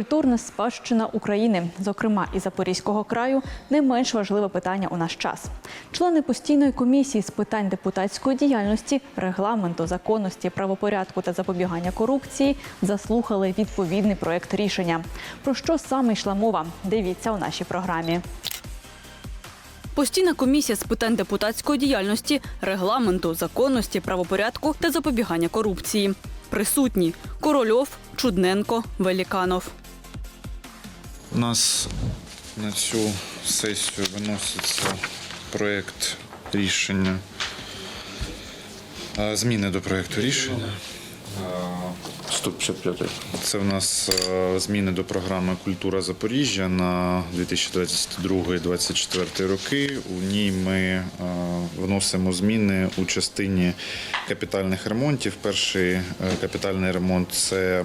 Культурна спадщина України, зокрема і Запорізького краю, не менш важливе питання у наш час. Члени постійної комісії з питань депутатської діяльності, регламенту, законності, правопорядку та запобігання корупції заслухали відповідний проект рішення. Про що саме йшла мова? Дивіться у нашій програмі. Постійна комісія з питань депутатської діяльності, регламенту, законності, правопорядку та запобігання корупції. Присутні Корольов, Чудненко, Веліканов. У нас на цю сесію виноситься проєкт рішення. Зміни до проєкту рішення. 155. Це в нас зміни до програми Культура Запоріжжя на 2022-2024 роки. У ній ми вносимо зміни у частині капітальних ремонтів. Перший е, капітальний ремонт це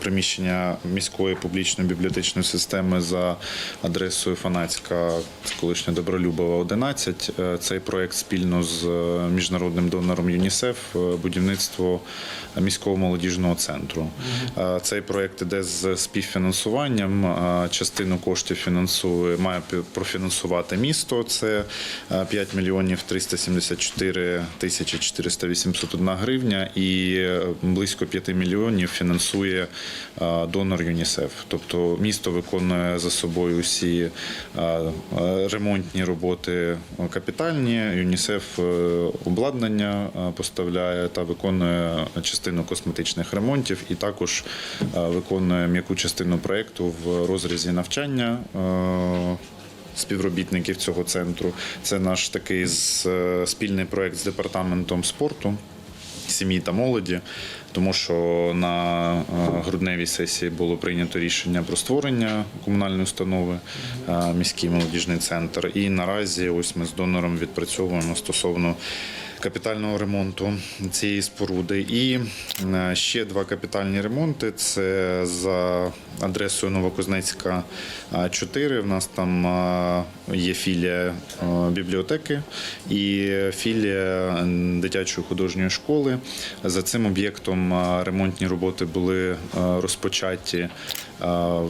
приміщення міської публічної бібліотечної системи за адресою Фанацька, колишня Добролюбова, 11. Е, Цей проект спільно з е, міжнародним донором ЮНІСЕФ е, будівництво міського молодіжного центру. Цей проект іде з співфінансуванням. Частину коштів фінансує має профінансувати місто. Це е, 5 мільйонів 374 тисячі 481 гривня, і близько 5 мільйонів фінансує донор ЮНІСЕФ. Тобто місто виконує за собою усі е, е, ремонтні роботи е, капітальні. ЮНІСЕФ е, обладнання е, поставляє та виконує частину косметичних ремонтів, і також е, виконує м'яку частину проєкту в розрізі навчання. е, Співробітників цього центру це наш такий е, спільний проект з департаментом спорту сім'ї та молоді, тому що на е, грудневій сесії було прийнято рішення про створення комунальної установи е, міський молодіжний центр. І наразі ось ми з донором відпрацьовуємо стосовно. Капітального ремонту цієї споруди і е, ще два капітальні ремонти. Це за адресою Новокузнецька е, 4. В нас там є філія е, бібліотеки і філія дитячої художньої школи. За цим об'єктом ремонтні роботи були е, розпочаті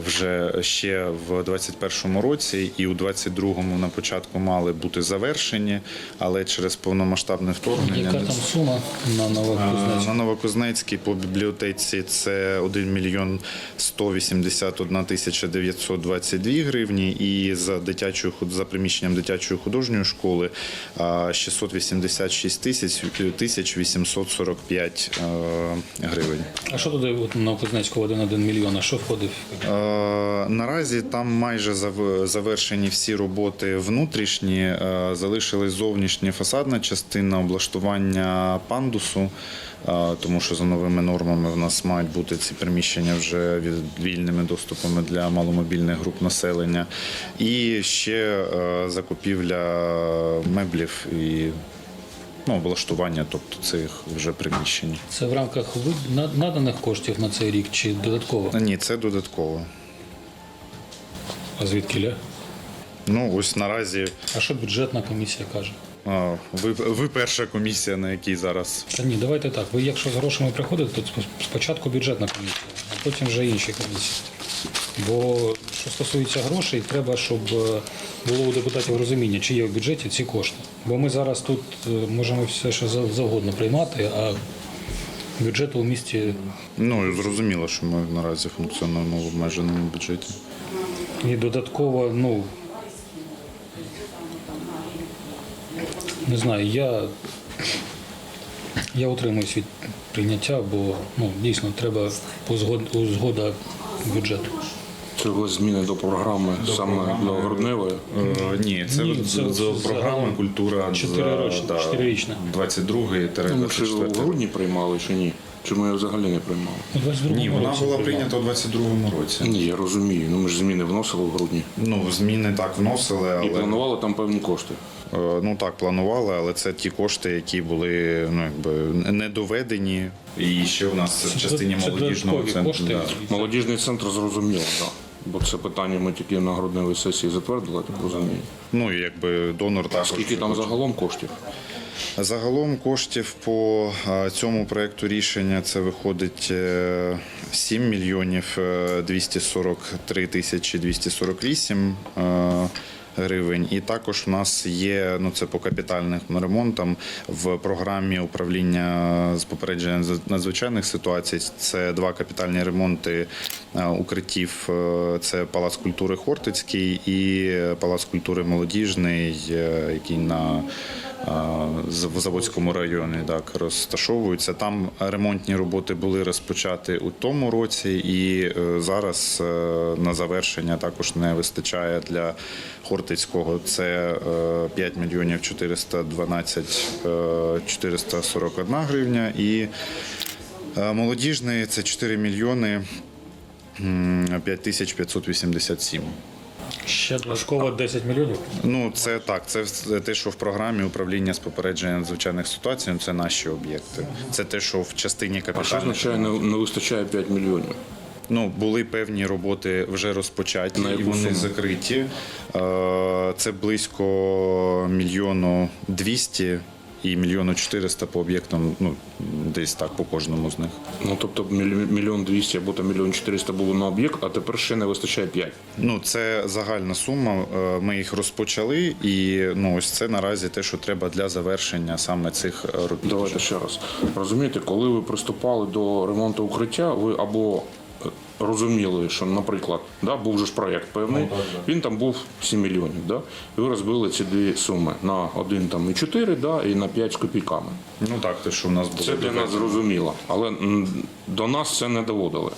вже ще в 2021 році, і у 2022 на початку мали бути завершені, але через повномасштабне вторгнення Яка там сума на Новокузнецьку? на Новокузнецькій по бібліотеці це 1 мільйон 181 тисяча 922 гривні, і за дитячою за приміщенням дитячої художньої школи а, 686 тисяч тисяч 845 е, гривень. А що туди на Новокузнецьку 1,1 мільйон? А що входить? Е, Наразі там майже завершені всі роботи внутрішні, е, залишилась зовнішня фасадна частина облаштування пандусу, е, тому що за новими нормами в нас мають бути ці приміщення вже вільними доступами для маломобільних груп населення. І ще закупівля меблів і ну, облаштування, тобто цих вже приміщень. Це в рамках наданих коштів на цей рік чи додатково? Ні, це додатково. А звідки ля? Ну ось наразі А що бюджетна комісія каже? А, Ви, ви перша комісія, на якій зараз. Та ні, давайте так. Ви якщо з грошами приходите, то спочатку бюджетна комісія, а потім вже інші комісії. Бо що стосується грошей, треба, щоб е, було у депутатів розуміння, чи є в бюджеті ці кошти. Бо ми зараз тут е, можемо все, що за- завгодно приймати, а бюджету у місті Ну зрозуміло, що ми наразі функціонуємо в обмеженому бюджеті. І додатково, ну не знаю, я, я утримуюсь від прийняття, бо ну, дійсно треба узгод- узгода бюджету. Це були зміни до програми саме для грудневої. Е, ні, це, Ні, з- це загалом програми культура чотирирічна, за- да, чотирирічна. 22 Ми ще в грудні приймали чи ні? Чи ми взагалі не приймали? Ні, вона була прийнята у 22-му році. Ні, я розумію. Ну ми ж зміни вносили в грудні. Ну, зміни так вносили, але І планували там певні кошти. е, ну так планували, але це ті кошти, які були ну якби не доведені. І ще в нас в частині це молодіжного центру. да. Молодіжний центр зрозуміло, так. Бо це питання ми тільки на грудневій сесії затвердили, так розумію. Ну і якби донор також. Скільки там загалом коштів? Загалом коштів по е, цьому проекту рішення це виходить е, 7 мільйонів е, 243 тисячі 248 е, гривень. І також в нас є ну це по капітальним ремонтам в програмі управління з попередження надзвичайних ситуацій. Це два капітальні ремонти е, укриттів. Е, Це Палац культури Хортицький і Палац культури Молодіжний, е, який на в Заводському районі так розташовуються. Там ремонтні роботи були розпочаті у тому році, і е, зараз е, на завершення також не вистачає для Хортицького. Це е, 5 мільйонів 412 е, 441 гривня і е, молодіжний це 4 мільйони м, 5587. Ще додатково 10 мільйонів. Ну, це так. Це те, що в програмі управління з попередження надзвичайних ситуацій, це наші об'єкти. Це те, що в частині А що означає не, не вистачає 5 мільйонів? Ну, були певні роботи вже розпочаті, На і вони суму? закриті. Е, Це близько мільйону двісті і мільйону чотириста по об'єктам, ну, десь так по кожному з них. Ну тобто мільйон двісті або там мільйон чотириста було на об'єкт, а тепер ще не вистачає 5. Ну, це загальна сума. Е, Ми їх розпочали, і ну, ось це наразі те, що треба для завершення саме цих е, робіт. Давайте ще раз. Розумієте, коли ви приступали до ремонту укриття, ви або розуміли, що, наприклад, да, був же ж проєкт певний, він там був 7 мільйонів. Да? І ви розбили ці дві суми на 1 там, і 4, да, і на 5 з копійками. Ну так, те, що в нас було. Це для нас зрозуміло, але до нас це не доводили.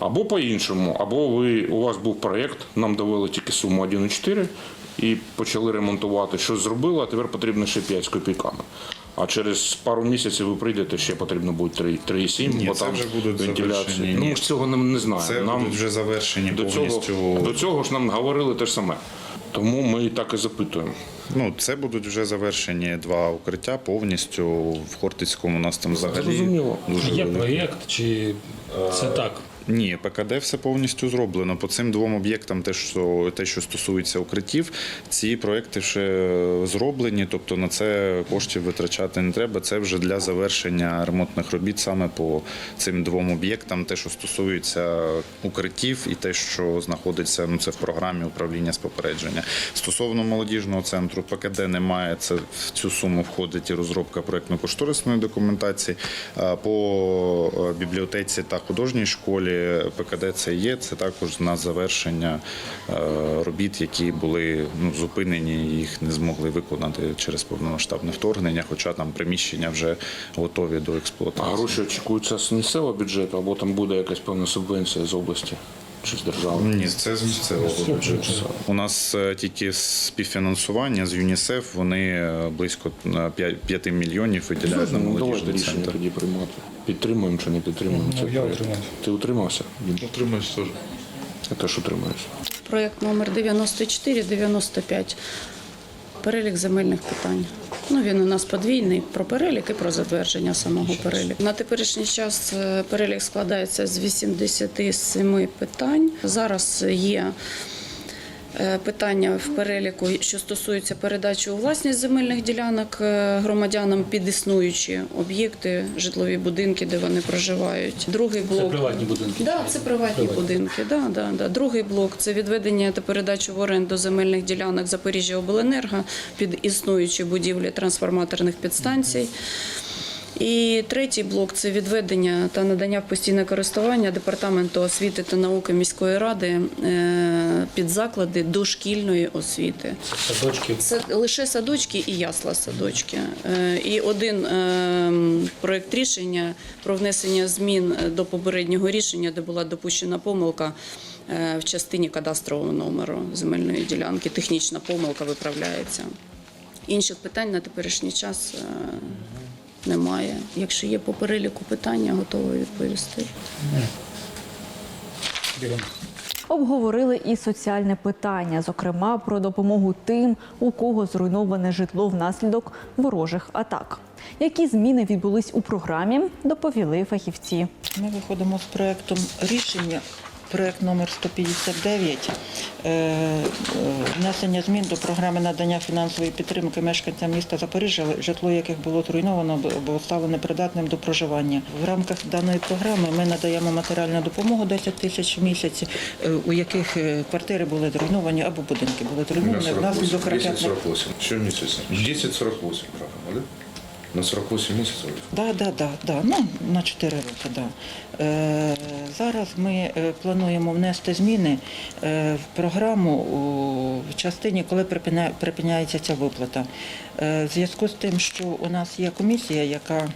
Або по-іншому, або ви, у вас був проєкт, нам довели тільки суму 1,4 і почали ремонтувати. Щось зробили, а тепер потрібно ще 5 з копійками. А через пару місяців ви прийдете, ще потрібно буде 3, 3,7, бо це там вже будуть вентиляція. Ну, ми ж цього не, не знаємо. Це нам будуть вже завершені до, повністю. цього, до цього ж нам говорили те ж саме. Тому ми і так і запитуємо. Ну, це будуть вже завершені два укриття повністю. В Хортицькому у нас там взагалі Зрозуміло. дуже Є велике. проєкт, чи це так? Ні, ПКД все повністю зроблено. По цим двом об'єктам, те, що те, що стосується укриттів, ці проекти вже зроблені, тобто на це коштів витрачати не треба. Це вже для завершення ремонтних робіт саме по цим двом об'єктам, те, що стосується укриттів, і те, що знаходиться ну це в програмі управління з попередження. Стосовно молодіжного центру, ПКД немає. Це в цю суму входить і розробка проектно-кошторисної документації. По е, бібліотеці та художній школі ПКД це є. Це також на завершення е, робіт, які були ну, зупинені, їх не змогли виконати через повномасштабне вторгнення, хоча там приміщення вже готові до А гроші очікуються з місцевого бюджету, або там буде якась певна субвенція з області чи з держави. Ні, це з місцевого бюджету. У нас е, тільки співфінансування з ЮНІСЕФ вони е, близько 5 мільйонів виділяють на молодіжний центр. тоді приймати. Підтримуємо чи не підтримуємо Ну, цей я утримався. Ти утримався? Утримуюсь теж. Я теж утримаюся. Проєкт номер 94-95. Перелік земельних питань. Ну, він у нас подвійний про перелік і про затвердження самого переліку. На теперішній час е, перелік складається з 87 питань. Зараз є питання в переліку, що стосується передачі у власність земельних ділянок е, громадянам під існуючі об'єкти, житлові будинки, де вони проживають. Другий Це блок приватні будинки. Да, це приватні будинки. Да, да, да. Другий блок це відведення та передачу в оренду земельних ділянок Запоріжжя Обленерго під існуючі будівлі трансформаторних підстанцій. І третій блок це відведення та надання в постійне користування департаменту освіти та науки міської ради е, під заклади дошкільної освіти. Садочки. Це лише садочки і ясла садочки. Е, І один е, проект рішення про внесення змін до попереднього рішення, де була допущена помилка в частині кадастрового номеру земельної ділянки. Технічна помилка виправляється. Інших питань на теперішній час немає. Якщо є по переліку питання, готова відповісти. Обговорили і соціальне питання, зокрема про допомогу тим, у кого зруйноване житло внаслідок ворожих атак. Які зміни відбулись у програмі, доповіли фахівці. Ми виходимо з проектом рішення проект номер 159 е, е, внесення змін до програми надання фінансової підтримки мешканцям міста Запоріжжя, житло яких було зруйновано або стало непридатним до проживання. В рамках даної програми ми надаємо матеріальну допомогу 10 тисяч в місяць, е, у яких квартири були зруйновані або будинки були зруйновані внаслідок ракетних 10-48. Что месяц? 10-48, правильно, да? На 48 месяцев? Да, да, да, да. Ну, на 4 роки, да. Е, зараз ми е, плануємо внести зміни е, в програму в частині, коли припиняється ця виплата. Е, в зв'язку з тим, що у нас є комісія, яка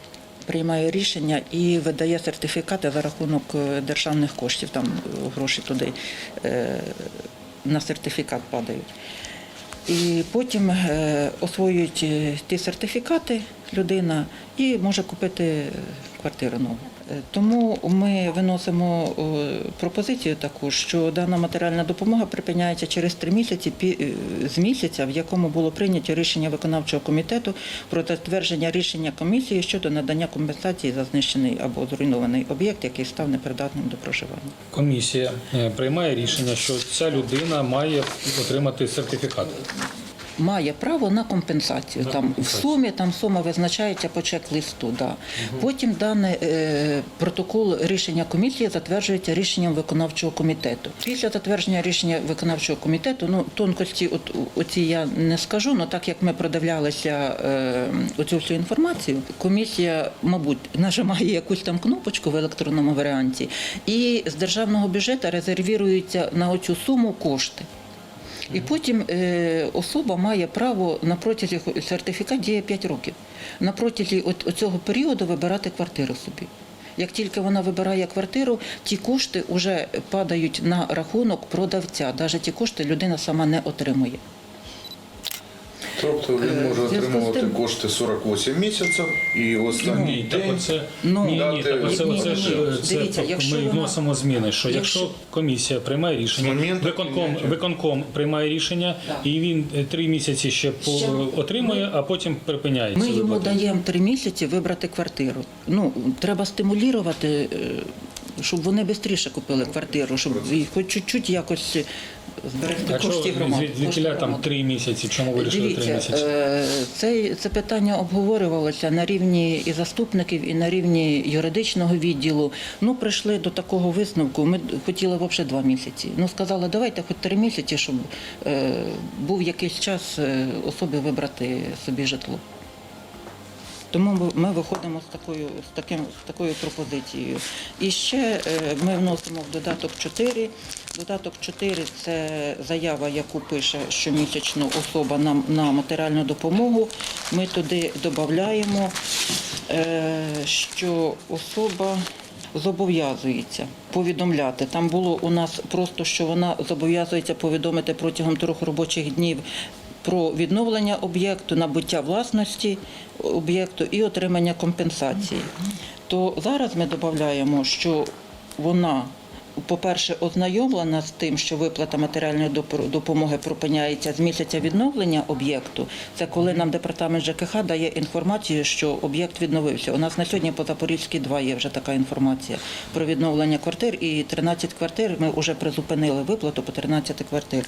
приймає рішення і видає сертифікати за рахунок е, державних коштів, там гроші туди на сертифікат падають. І потім освоюють ті сертифікати людина і може купити е, квартиру нову. Е, Тому ми виносимо е, пропозицію таку, що дана матеріальна допомога припиняється через три місяці з місяця, в якому було прийнято рішення виконавчого комітету про затвердження рішення комісії щодо надання компенсації за знищений або зруйнований об'єкт, який став непридатним до проживання. Комісія приймає рішення, що ця людина має отримати сертифікат. Має право на компенсацію. Там в сумі там сума визначається по чек-листу. Да. Потім даний е, протокол рішення комісії затверджується рішенням виконавчого комітету. Після затвердження рішення виконавчого комітету, ну тонкості, от оці я не скажу, але так як ми продивлялися е, оцю всю інформацію, комісія, мабуть, нажимає якусь там кнопочку в електронному варіанті, і з державного бюджету резервіруються на оцю суму кошти. І потім е, особа має право на протязі сертифікат діє 5 років. На протязі от, цього періоду вибирати квартиру собі. Як тільки вона вибирає квартиру, ті кошти вже падають на рахунок продавця. Навіть ті кошти людина сама не отримує. Тобто він може отримувати тим- кошти 48 місяців і в останній Ні, так день оце Ну, ні, ні, дати- так оце, Ні, оце ні, ж ні. це Дивіться, якщо ми вона- вносимо зміни. Що якщо, Якщо- комісія приймає рішення, моменту виконком, прийняття. виконком приймає рішення, Так. і він е, три місяці ще, по- Ще- отримує, а потім припиняється. Ми йому даємо три місяці вибрати квартиру. Ну, треба стимулювати, е, щоб вони швидше купили квартиру, щоб і хоч чуть-чуть якось зберегти А кошти громади. звідкіля там три місяці? Чому вирішили три місяці? е, це, це питання обговорювалося на рівні і заступників, і на рівні юридичного відділу. Ну, прийшли до такого висновку. Ми хотіли взагалі два місяці. Ну, сказали, давайте хоч три місяці, щоб е, був якийсь час е, особі вибрати собі житло. Тому ми- виходимо з такою, з таким, з такою пропозицією. І ще е, ми вносимо в додаток 4. Додаток 4 – це заява, яку пише щомісячно особа на, на матеріальну допомогу. Ми туди додаємо, що особа зобов'язується повідомляти. Там було у нас просто, що вона зобов'язується повідомити протягом трьох робочих днів про відновлення об'єкту, набуття власності об'єкту і отримання компенсації. То зараз ми додаємо, що вона, по-перше, ознайомлена з тим, що виплата матеріальної допомоги припиняється з місяця відновлення об'єкту. Це коли нам департамент ЖКХ дає інформацію, що об'єкт відновився. У нас на сьогодні по Запорізькій 2 є вже така інформація про відновлення квартир, і 13 квартир ми вже призупинили виплату по 13 квартир.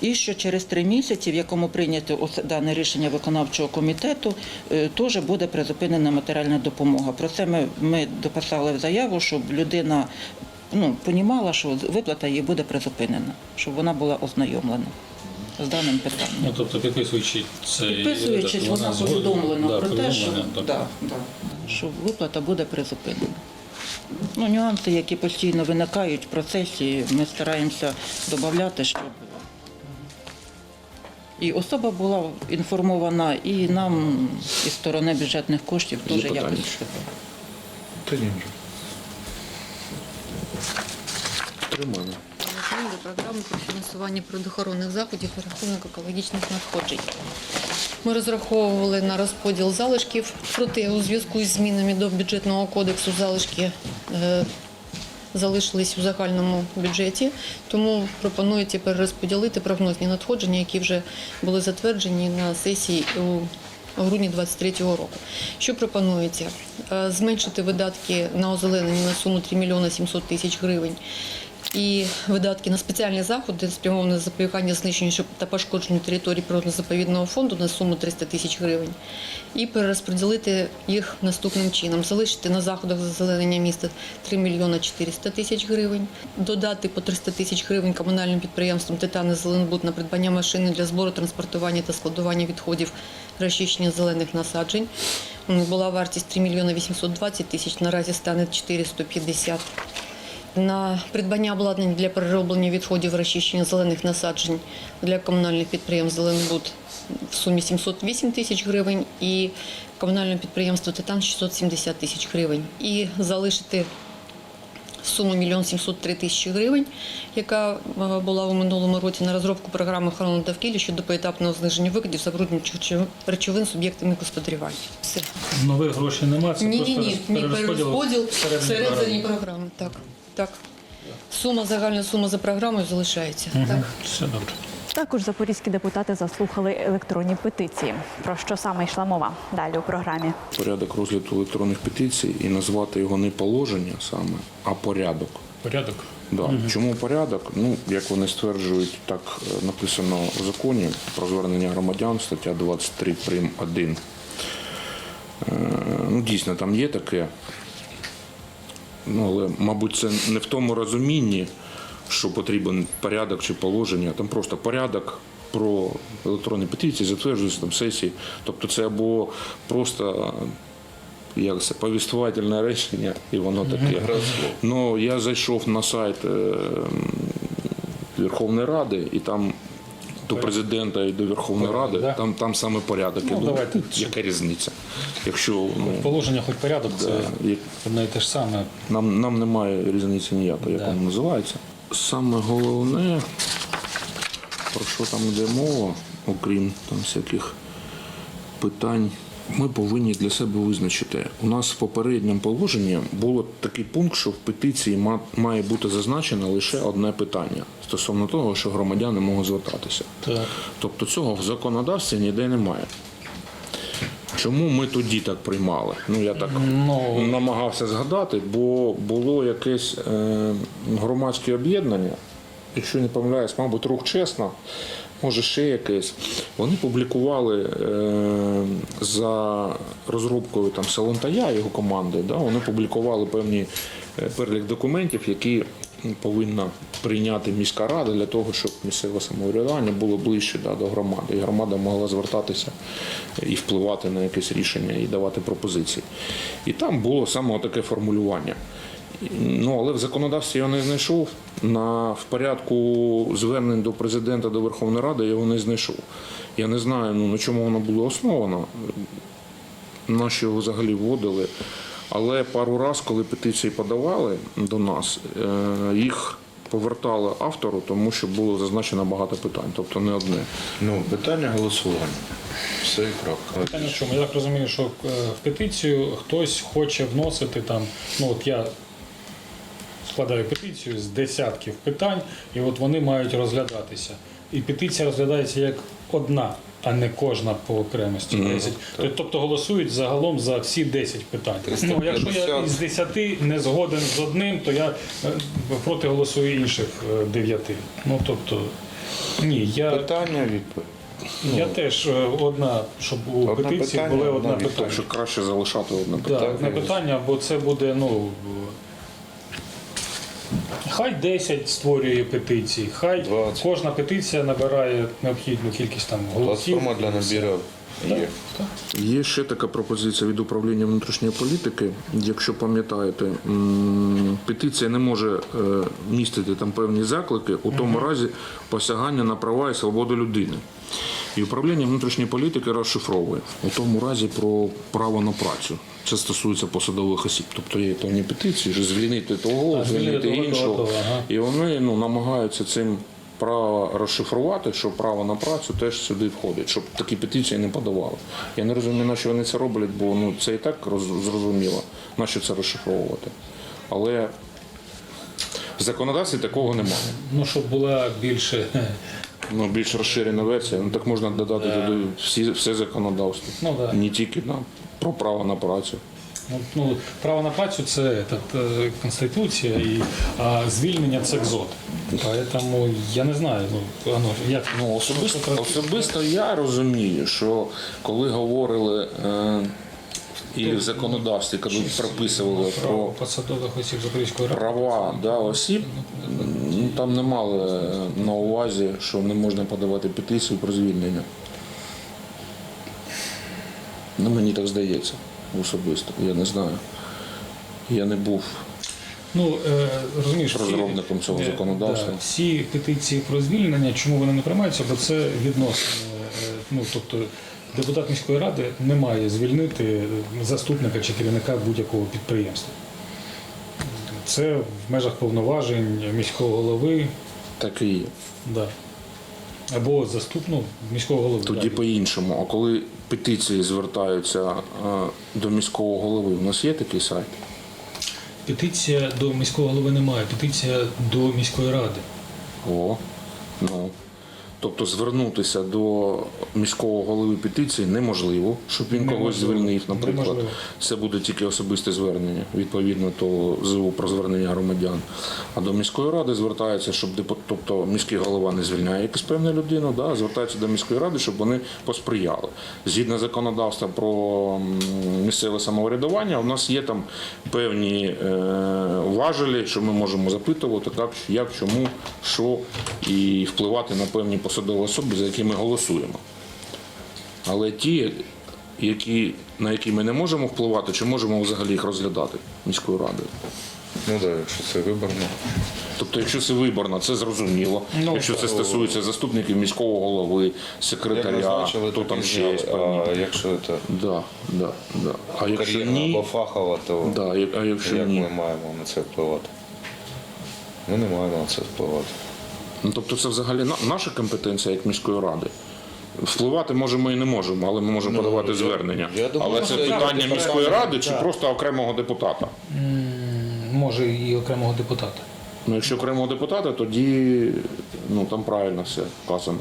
І що через три місяці, в якому прийнято дане рішення виконавчого комітету, е, теж буде призупинена матеріальна допомога. Про це ми, ми дописали в заяву, щоб людина ну, понімала, що виплата їй буде призупинена, щоб вона була ознайомлена з даним питанням. Ну, тобто підписуючи це, Підписуючись, вона повідомлена да, про те, що, так. да, да, що виплата буде призупинена. Ну, нюанси, які постійно виникають в процесі, ми стараємося додати, щоб і особа була інформована, і нам із сторони бюджетних коштів теж якось. Та ні вже. Тримаємо. Змін до програми про фінансування природоохоронних заходів і рахунок екологічних надходжень. Ми розраховували на розподіл залишків, проте у зв'язку із змінами до бюджетного кодексу залишки е, залишились у загальному бюджеті, тому пропонується перерозподілити прогнозні надходження, які вже були затверджені на сесії у грудні 2023 року. Що пропонується? Е, Зменшити видатки на озеленення на суму 3 мільйони 700 тисяч гривень і видатки на спеціальні заходи, спрямовані запобігання знищенню та пошкодженню території природно-заповідного фонду на суму 300 тисяч гривень і перерозподілити їх наступним чином. Залишити на заходах зазеленення міста 3 мільйона 400 тисяч гривень, додати по 300 тисяч гривень комунальним підприємствам «Титан» і «Зеленбуд» на придбання машини для збору, транспортування та складування відходів розчищення зелених насаджень. Була вартість 3 мільйони 820 тисяч, наразі стане 450 на придбання обладнання для перероблення відходів розчищення зелених насаджень для комунальних підприємств «Зеленбуд» в сумі 708 тисяч гривень і комунальне підприємство «Титан» 670 тисяч гривень. І залишити суму 1 703 тисячі гривень, яка е, була у минулому році на розробку програми охорони довкілля щодо поетапного зниження викидів забруднюючих речовин суб'єктами господарювання. Все. Нових грошей немає, це Ні, ні, просто ні, ні перерозподіл програми. програми. Так, так. Сума, загальна сума за програмою залишається. Так. Все добре. Також запорізькі депутати заслухали електронні петиції. Про що саме йшла мова? Далі у програмі. Порядок розгляду електронних петицій і назвати його не положення саме, а порядок. Порядок. Да. Чому порядок? Ну, як вони стверджують, так е, написано в законі про звернення громадян, стаття 23 прим. 1. Е, Ну, дійсно, там є таке. Ну, але, мабуть, це не в тому розумінні, що потрібен порядок чи положення. Там просто порядок про електронні петиції затверджується там сесії. Тобто це або просто як це, повіствувальне речення, і воно таке. Ну, я зайшов на сайт е, Верховної Ради, і там до президента і до Верховної Порядок, Ради, да? там, там саме порядок. Ну, Я думаю, давайте, яка різниця? Якщо ну, Положення, хоч порядок, це Да, як- одне і те ж саме. нам, нам немає різниці ніякої, як Да. воно називається. Саме головне, про що там йде мова, окрім там всяких питань, ми повинні для себе визначити. У нас в попередньому положенні було такий пункт, що в петиції має бути зазначено лише одне питання стосовно того, що громадяни можуть звертатися. Так. Тобто цього в законодавстві ніде немає. Чому ми тоді так приймали? Ну я так Ну, намагався згадати, бо було якесь е, громадське об'єднання, якщо не помиляюсь, мабуть, рух чесно, може ще якесь. Вони публікували е, за розробкою там Салонтая його команди, да, вони публікували певні е, перелік документів, які повинна прийняти міська рада для того, щоб місцеве самоврядування було ближче да, до громади, і громада могла звертатися і впливати на якесь рішення і давати пропозиції. І там було саме таке формулювання. Ну, але в законодавстві я не знайшов. На, в порядку звернень до президента до Верховної Ради я його не знайшов. Я не знаю, ну, на чому воно було основано, на що його взагалі вводили. Але пару разів, коли петиції подавали до нас, е, їх повертали автору, тому що було зазначено багато питань, тобто не одне. Ну, питання голосування. Все і крапка. Питання в чому? Я так розумію, що е, в петицію хтось хоче вносити там, ну от я складаю петицію з десятків питань, і от вони мають розглядатися. І петиція розглядається як одна, а не кожна по окремості. 10. Тобто голосують загалом за всі 10 питань. Ну, якщо я із 10 не згоден з одним, то я е, проти голосую інших 9. Ну тобто, ні, я. Питання, відповідь. Я теж е, одна, щоб у Одне петиції питання, було одна питання. Так що краще залишати одне Да, питання. одне питання, бо це буде, ну. Хай 10 створює петиції, хай 20. кожна петиція набирає необхідну кількість там голосів. Платформа для набіру є. Є ще така пропозиція від управління внутрішньої політики. Якщо пам'ятаєте, петиція не може е, містити там певні заклики у тому разі посягання на права і свободу людини. І управління внутрішньої політики розшифровує у тому разі про право на працю. Це стосується посадових осіб. Тобто є певні петиції, що звільнити того, А, звільнити іншого. того, ага. І вони ну, намагаються цим право розшифрувати, що право на працю теж сюди входить, щоб такі петиції не подавали. Я не розумію, на що вони це роблять, бо ну, це і так зрозуміло, на що це розшифровувати. Але в законодавстві такого немає. Ну, щоб була більше. Ну, більш розширена версія, ну так можна додати туди всі, все законодавство. Ну, да. Не тільки на, про право на працю. Ну, ну, право на працю це этот, е, конституція, і а звільнення це КЗОТ. Тому я не знаю, ну, Ано, як Ну, особисто, особисто я розумію, що коли говорили е, і в законодавстві, коли прописували про посадових осіб Запорізької права да, осіб, ну, там не мали на увазі, що не можна подавати петицію про звільнення. Ну, мені так здається особисто, я не знаю. Я не був. Ну, е, розумієш, Розробником цього е, законодавства. Да, всі петиції про звільнення, чому вони не приймаються, бо це відносини. е, Ну, тобто депутат міської ради не має звільнити заступника чи керівника будь-якого підприємства. Це в межах повноважень міського голови Так і є. да. або заступну міського голови. Тоді да. по-іншому. А коли петиції звертаються е, до міського голови, у нас є такий сайт? Петиція до міського голови немає, петиція до міської ради. О, ну. Тобто звернутися до міського голови петиції неможливо, щоб він когось Неможливо. звільнив, наприклад. Неможливо. Це буде тільки особисте звернення, відповідно до ЗУ про звернення громадян. А до міської ради звертається, щоб тобто міський голова не звільняє якусь певну людину, да, звертається до міської ради, щоб вони посприяли. Згідно законодавства про місцеве самоврядування, у нас є там певні е, важелі, що ми можемо запитувати, так, як, чому, що, і впливати на певні посадові особи, за які ми голосуємо. Але ті, які, на які ми не можемо впливати, чи можемо взагалі їх розглядати міською радою? Ну так, якщо це виборно. Тобто, якщо це виборна, це зрозуміло. Ну, якщо це стосується заступників міського голови, секретаря, назначили, то там ще є. А якщо це Да, да, да. А якщо кар'єрна або фахова, то да, а якщо як ні? ми маємо на це впливати? Ми не маємо на це впливати. Ну, тобто це взагалі на- наша компетенція як міської ради. Впливати можемо і не можемо, але ми можемо подавати звернення. Ну, я думаю, але це це питання міської ради чи просто окремого депутата. Може і окремого депутата. Ну, якщо окремого депутата, тоді ну, там правильно все вказано.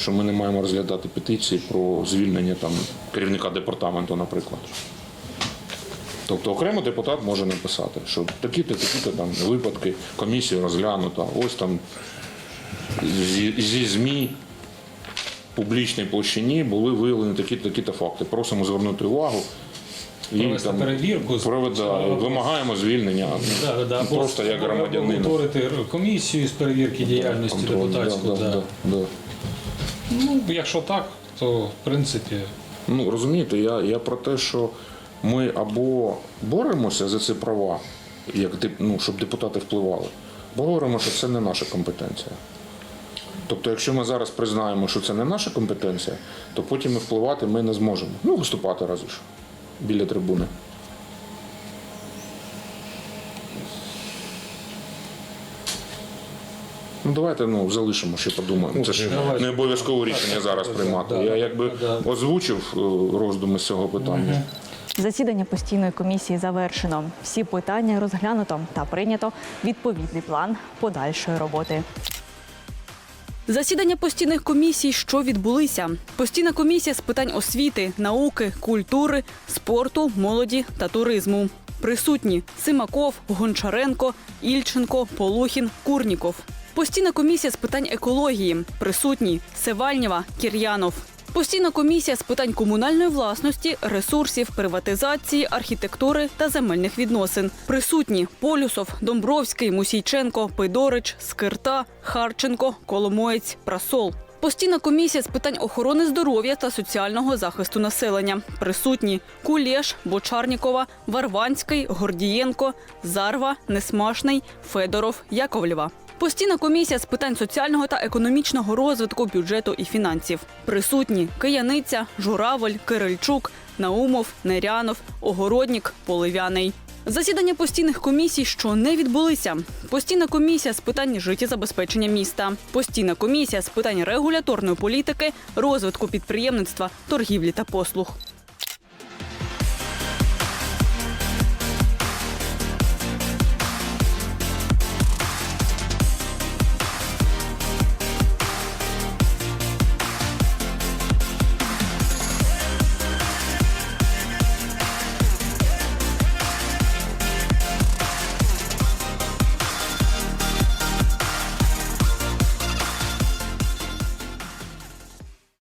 Що ми не маємо розглядати петиції про звільнення там, керівника департаменту, наприклад. Тобто окремо депутат може написати, що такі-то, такі-то там випадки, комісія розглянута, ось там зі, ЗМІ в публічній площині були виявлені такі-то, такі-то факти. Просимо звернути увагу. І Провести перевірку. проведа- вимагаємо звільнення. Да, да, Просто як громадянина. Утворити комісію з перевірки діяльності Контроль, депутатську. да, Да, да, да, да. Ну, якщо так, то в принципі Ну розумієте, я, я про те, що ми або боремося за ці права, як ну, щоб депутати впливали, або говоримо, що це не наша компетенція. Тобто, якщо ми зараз признаємо, що це не наша компетенція, то потім і впливати ми не зможемо. Ну, виступати разі ж біля трибуни. Ну, давайте ну, залишимо, ще подумаємо. Це ж давайте. не обов'язково рішення зараз приймати. Я якби озвучив е, роздуми з цього питання. Засідання постійної комісії завершено. Всі питання розглянуто та прийнято відповідний план подальшої роботи. Засідання постійних комісій, що відбулися. Постійна комісія з питань освіти, науки, культури, спорту, молоді та туризму. Присутні Симаков, Гончаренко, Ільченко, Полухін, Курніков. Постійна комісія з питань екології. Присутні Севальнєва, Кір'янов. Постійна комісія з питань комунальної власності, ресурсів, приватизації, архітектури та земельних відносин. Присутні Полюсов, Домбровський, Мусійченко, Пидорич, Скирта, Харченко, Коломоєць, Прасол. Постійна комісія з питань охорони здоров'я та соціального захисту населення. Присутні Кулєш, Бочарнікова, Варванський, Гордієнко, Зарва, Несмашний, Федоров, Яковлєва. Постійна комісія з питань соціального та економічного розвитку бюджету і фінансів. Присутні Кияниця, Журавель, Кирильчук, Наумов, Нерянов, Огороднік, Поливяний. Засідання постійних комісій, що не відбулися. Постійна комісія з питань життєзабезпечення міста. Постійна комісія з питань регуляторної політики, розвитку підприємництва, торгівлі та послуг.